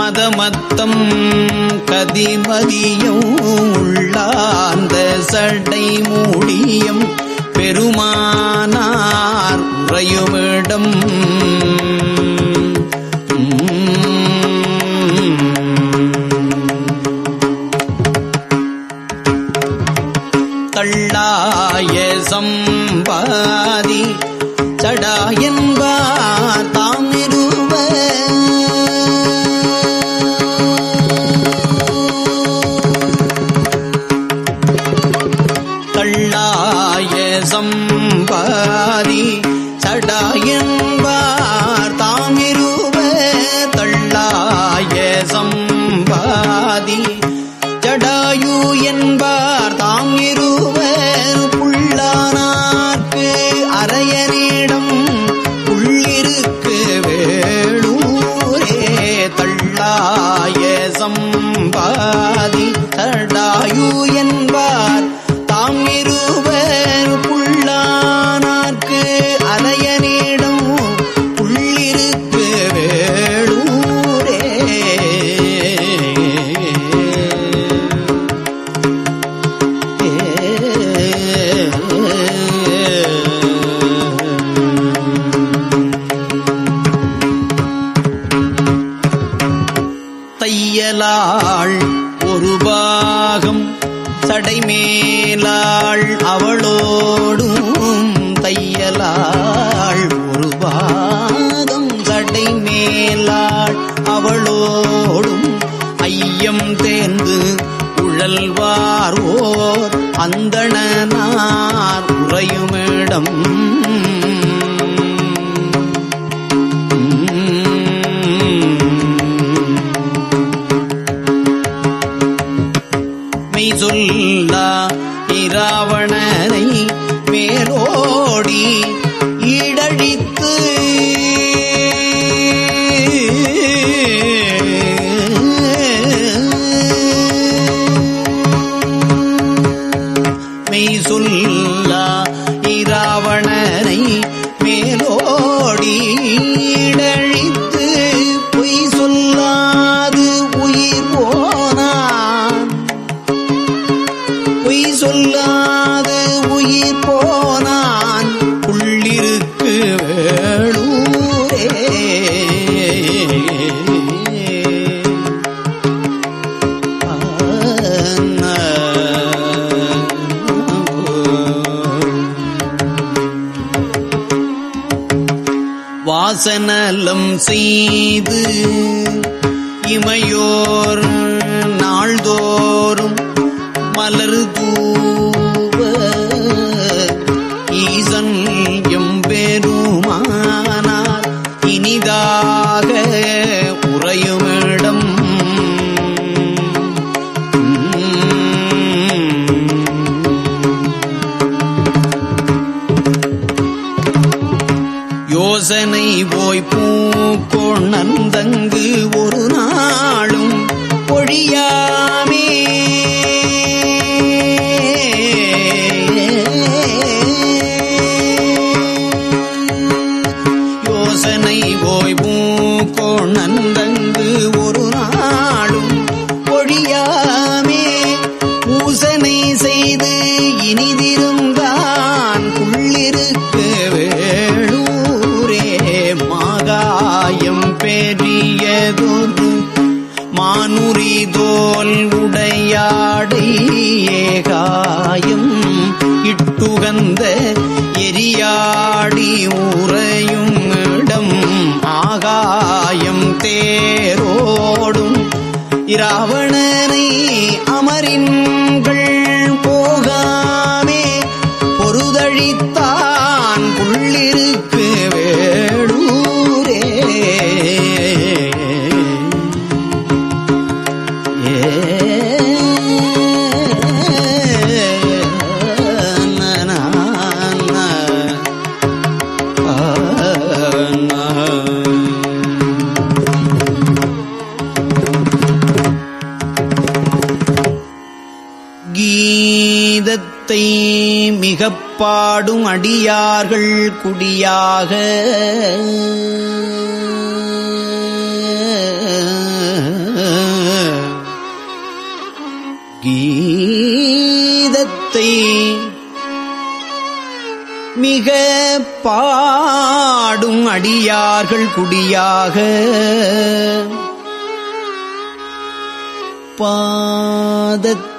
மதமத்தம் கதிமதியம் உள்ளார்ந்த சடை மூடியம் பெருமானார் உறையுமிடம். தள்ளாய சம்பாதி சடாயன்பார் தாமிருவ தள்ளாய சம்பாதி. ஜடாயு என்பார் தாம் இருவர் புள்ளானார்க்கு அரையரிடம் உள்ளிருக்கு வேளூரே தள்ளாய சம்பாதி. தடாயு என்பார் தாம் இருவர் புள்ளானார்க்கு அரையரே சடைமேலாள் அவளோடும் தையலாள். ஒரு பாகம் சடைமேலாள் அவளோடும் ஐயம் தேர்ந்து உழல்வார் ஓர் அந்தணனார் உறையுமிடம். வாசனலம் செய்து இமையோர் நாள்தோறும் மலர் தூவ ஈசன் எம்பெருமானார் இனிதா பெரியதொரு மானுரி தோல் உடையாடை ஏகாயம் இட்டுகந்த எரியாடி உறையும் இடம் ஆகாயம் தேரோடும். இராவணனை அமரின்கள் போகாமே பொருதழித்தான் புள்ளிருக்கு கீதத்தை மிகப் பாடும் அடியார்கள் குடியாக. கீதத்தை மிக பாடும் அடியார்கள் குடியாக. பாதத்தை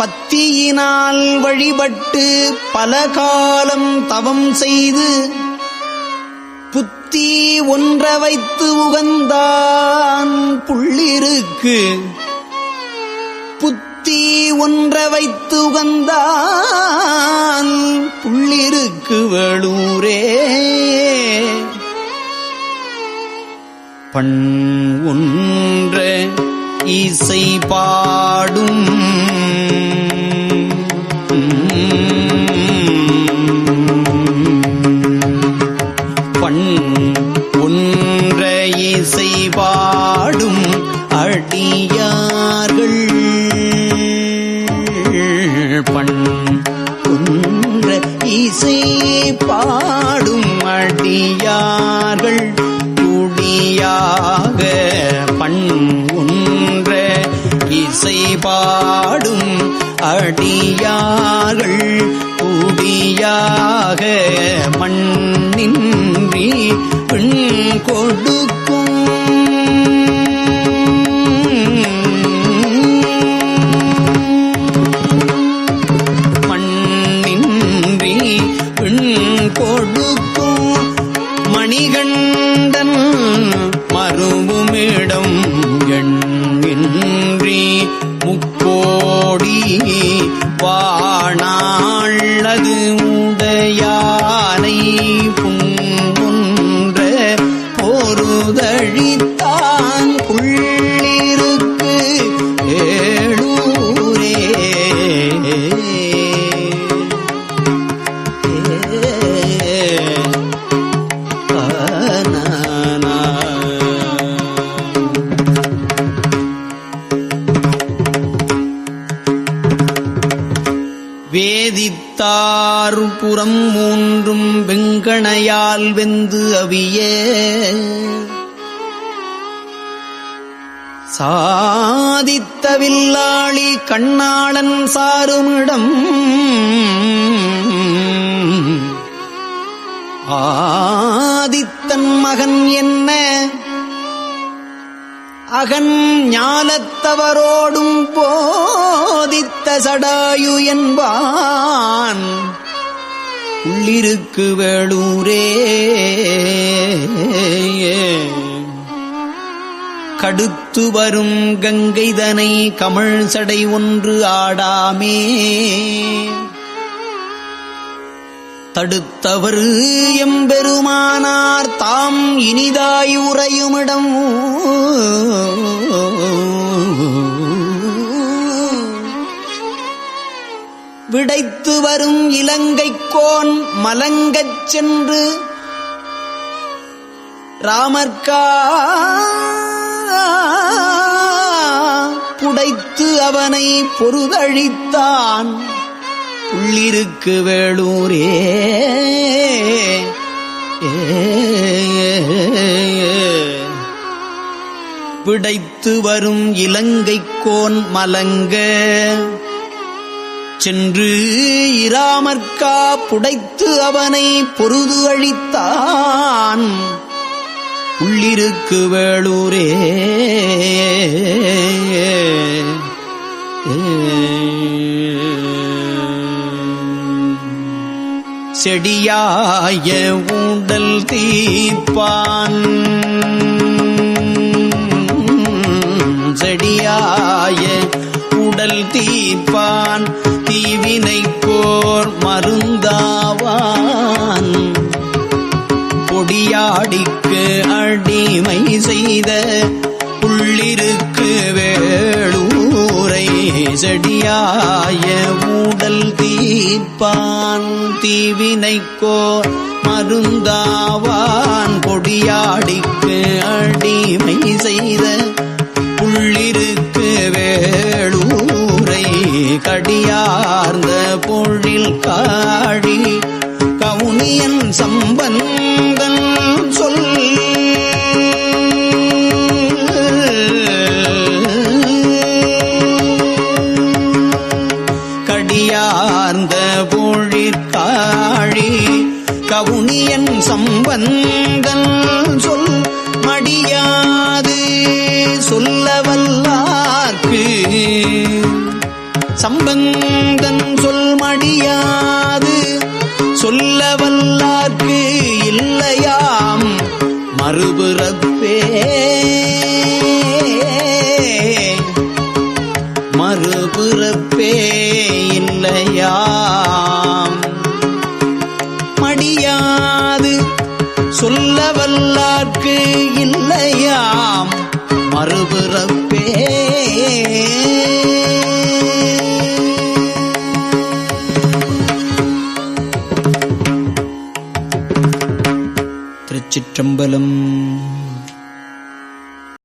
பத்தியினால் வழிபட்டு பல காலம் தவம் செய்து புத்தி ஒன்ற வைத்து உகந்தான் புள்ளிருக்கு. புத்தி ஒன்ற வைத்து உகந்தான் புள்ளிருக்கு வேளூரே. பண் ஒன்ற இசை பாடும் இசை பாடும் அடியார்கள் குடியாக பண்ணுன்ற இசை பாடும் அடியார்கள் குடியாக மண்ணின்றி பெண் கொடுக்க பொருதழித்தான் புள்ளிருக்கு. வேதித்தார் புறம் மூன்றும் வெங்கணையால் வெந்து அவிய. சாதித்தவில்லாளி கண்ணாளன் சாருமிடம் ஆதித்தன் மகன் என்ன? அகன் ஞானத்தவரோடும் போதித்த சடாயு என்பான். உள்ளிருக்கு வேளூரே. கடுத்து வரும் கங்கைதனை கமழ் சடை ஒன்று ஆடாமே. தடுத்தவரு எம்பெருமானார் தாம் இனிதாயுறையுமிடம் விடைத்து வரும் இலங்கைக்கோன் மலங்கச் சென்று ராமர்கா புடைத்து அவனை பொறுதழித்தான் உள்ளிருக்கு வேளூரே. ஏ. பிடைத்து வரும் இலங்கைக்கோன் மலங்க. சென்று இராமற்கா புடைத்து அவனை பொருது அழித்தான். உள்ளிருக்கு வேளூரே. செடியாய ஊடல் தீப்பான் செடியாய உடல் தீப்பான் தீவினை போர் மருந்தாவான். பொடியாடிக்கு அடிமை செய்த உள்ளிருக்கு வேளூரை செடியாய உடல் தீப்பான் தீவினைக்கோ மருந்தாவான். பொடியாடிக்கு அடிமை செய்த உள்ளிருக்கு வேளூரை கடியார்ந்த பொழில் காடி கவுனியன் சம்பந்தன் சொல். கடியார்ந்த பொழிற்காழி கவுனியன் சம்பந்தன் சம்பந்தன் சொல் மடியாது சொல்ல வல்லார்க்கு இல்லையாம் மறுபுறப்பே மறுபுறப்பே இல்லையாம். மடியாது சொல்ல வல்லார்க்கு இல்லையாம் மறுபுறப்பே திருச்சிற்றம்பலம்